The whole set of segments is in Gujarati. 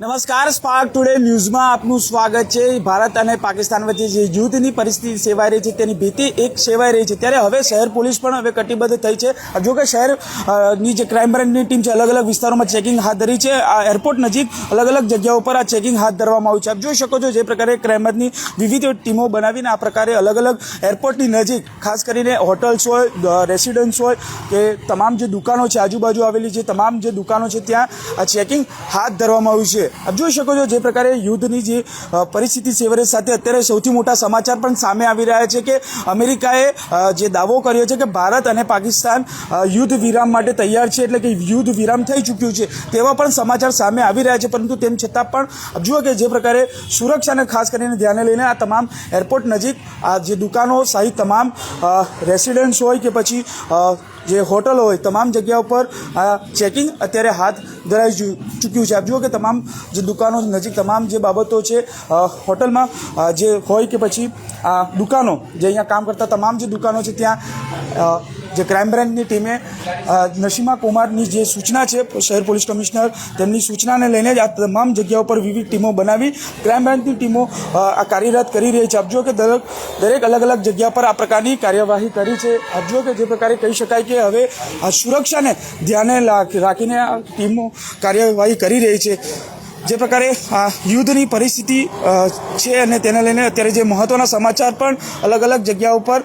નમસ્કાર સ્પાર્ક ટુડે ન્યૂઝમાં આપનું સ્વાગત છે. ભારત અને પાકિસ્તાન વચ્ચે જે યુદ્ધની પરિસ્થિતિ સેવાઈ રહી છે, તેની ભીતિ એક સેવાઈ રહી છે. ત્યારે હવે શહેર પોલીસ પણ હવે કટિબદ્ધ થઈ છે. જો કે શહેરની જે ક્રાઇમ બ્રાન્ચની ટીમ છે અલગ અલગ વિસ્તારોમાં ચેકિંગ હાથ ધરી છે. આ એરપોર્ટ નજીક અલગ અલગ જગ્યાઓ પર આ ચેકિંગ હાથ ધરવામાં આવ્યું છે. આપ જોઈ શકો છો જે પ્રકારે ક્રાઇમ બ્રાન્ચની વિવિધ ટીમો બનાવીને આ પ્રકારે અલગ અલગ એરપોર્ટની નજીક, ખાસ કરીને હોટલ્સ હોય રેસિડન્સ હોય, કે તમામ જે દુકાનો છે, આજુબાજુ આવેલી છે તમામ જે દુકાનો છે, ત્યાં આ ચેકિંગ હાથ ધરવામાં આવ્યું છે. આપ જોઈ શકો છો જે પ્રકારે યુદ્ધની જે પરિસ્થિતિ સેવરે સાથે અત્યારે સૌથી મોટા સમાચાર પણ સામે આવી રહ્યા છે કે અમેરિકાએ જે દાવો કર્યો છે કે ભારત અને પાકિસ્તાન યુદ્ધ વિરામ માટે તૈયાર છે એટલે કે યુદ્ધ વિરામ થઈ ચૂક્યું છે તેવા પણ સમાચાર સામે આવી રહ્યા છે. પરંતુ તેમ છતાં પણ જુઓ કે જે પ્રકારે સુરક્ષાને ખાસ કરીને ધ્યાને લઈને આ તમામ એરપોર્ટ નજીક આ જે દુકાનો, સહિત તમામ રેસિડેન્ટ્સ હોય કે પછી જે હોટલો હોય, તમામ જગ્યા ઉપર આ ચેકિંગ અત્યારે હાથ ધરાઈ ચૂક્યું છે. આપ જુઓ કે તમામ જે દુકાનો નજીક તમામ જે બાબતો છે હોટલમાં જે હોય કે પછી આ દુકાનો જે અહીંયા કામ કરતા તમામ જે દુકાનો છે, ત્યાં જે ક્રાઇમ બ્રાન્ચની ટીમે નસીમા કુમારની જે સૂચના છે, શહેર પોલીસ કમિશનર, તેમની સૂચનાને લઈને જ આ તમામ જગ્યાઓ પર વિવિધ ટીમો બનાવી ક્રાઇમ બ્રાન્ચની ટીમો આ કાર્યરત કરી રહી છે. આપ કે દરેક દરેક અલગ અલગ જગ્યા પર આ પ્રકારની કાર્યવાહી કરી છે. આપ કે જે પ્રકારે કહી શકાય કે હવે આ સુરક્ષાને ધ્યાને રાખીને આ ટીમો કાર્યવાહી કરી રહી છે. જે પ્રકારે આ યુદ્ધની પરિસ્થિતિ છે અને તેને લઈને અત્યારે જે મહત્ત્વના સમાચાર પણ અલગ અલગ જગ્યા ઉપર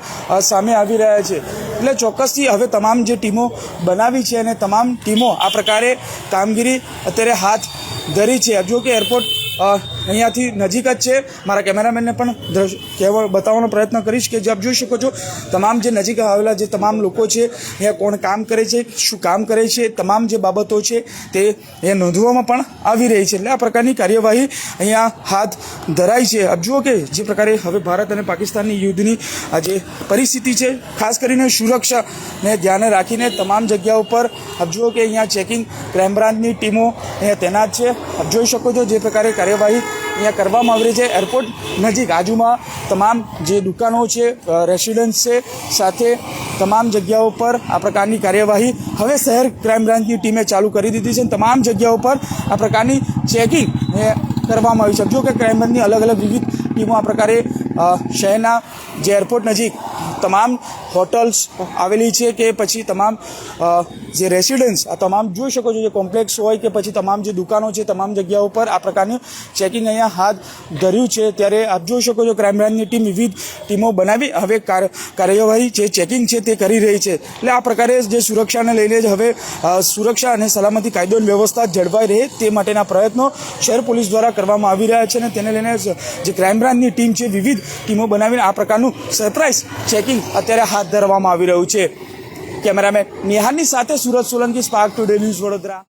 સામે આવી રહ્યા છે. એટલે ચોક્કસથી હવે તમામ જે ટીમો બનાવી છે અને તમામ ટીમો આ પ્રકારે કામગીરી અત્યારે હાથ ધરી છે. જો કે એરપોર્ટ અહીંયાથી નજીક જ છે. મારા કેમેરામેનને પણ દ્રશ કહેવા બતાવવાનો પ્રયત્ન કરીશ કે જે આપ જોઈ શકો છો, તમામ જે નજીક આવેલા જે તમામ લોકો છે, અહીંયા કોણ કામ કરે છે, શું કામ કરે છે, તમામ જે બાબતો છે, તે અહીંયા નોંધવામાં પણ આવી રહી છે. એટલે આ પ્રકારની કાર્યવાહી અહીંયા હાથ ધરાઈ છે. આપ જુઓ કે જે પ્રકારે હવે ભારત અને પાકિસ્તાનની યુદ્ધની આ જે પરિસ્થિતિ છે, ખાસ કરીને સુરક્ષાને ધ્યાને રાખીને તમામ જગ્યાઓ ઉપર આપ જુઓ કે અહીંયા ચેકિંગ ક્રાઇમ બ્રાન્ચની ટીમો અહીંયા તૈનાત છે. આપ જોઈ શકો છો જે પ્રકારે કાર્યવાહી અહીંયા કરવામાં આવી રહી છે. એરપોર્ટ નજીક આજુમાં તમામ જે દુકાનો છે રેસિડન્સ છે, સાથે તમામ જગ્યાઓ પર આ પ્રકારની કાર્યવાહી હવે શહેર ક્રાઇમ બ્રાન્ચની ટીમે ચાલુ કરી દીધી છે તમામ જગ્યાઓ પર આ પ્રકારની ચેકિંગ કરવામાં આવી છે. જો કે ક્રાઇમ બ્રાન્ચની અલગ અલગ વિવિધ ટીમો આ પ્રકારે શહેરના જે એરપોર્ટ નજીક તમામ હોટલ્સ આવેલી છે કે પછી તમામ જે રેસિડન્સ, આ તમામ જોઈ શકો છો જે કોમ્પ્લેક્સ હોય કે પછી તમામ જે દુકાનો છે, તમામ જગ્યાઓ પર આ પ્રકારનું ચેકિંગ અહીંયા હાથ ધર્યું છે. ત્યારે આપ જોઈ શકો છો ક્રાઇમ બ્રાન્ચની ટીમ વિવિધ ટીમો બનાવી હવે કાર- કાર્યવાહી જે ચેકિંગ છે તે કરી રહી છે. એટલે આ પ્રકારે જે સુરક્ષાને લઈને જ હવે સુરક્ષા અને સલામતી કાયદો વ્યવસ્થા જળવાઈ રહે તે માટેના પ્રયત્નો શહેર પોલીસ દ્વારા કરવામાં આવી રહ્યા છે અને તેને લઈને જે ક્રાઇમ બ્રાન્ચની ટીમ છે વિવિધ ટીમો બનાવીને આ પ્રકારનું સરપ્રાઇઝ ચેકિંગ અત્યારે હાથ ધરવામાં આવી રહ્યું છે. કેમેરામેન નિહારની સાથે Surat Solanki spark today news Vadodara.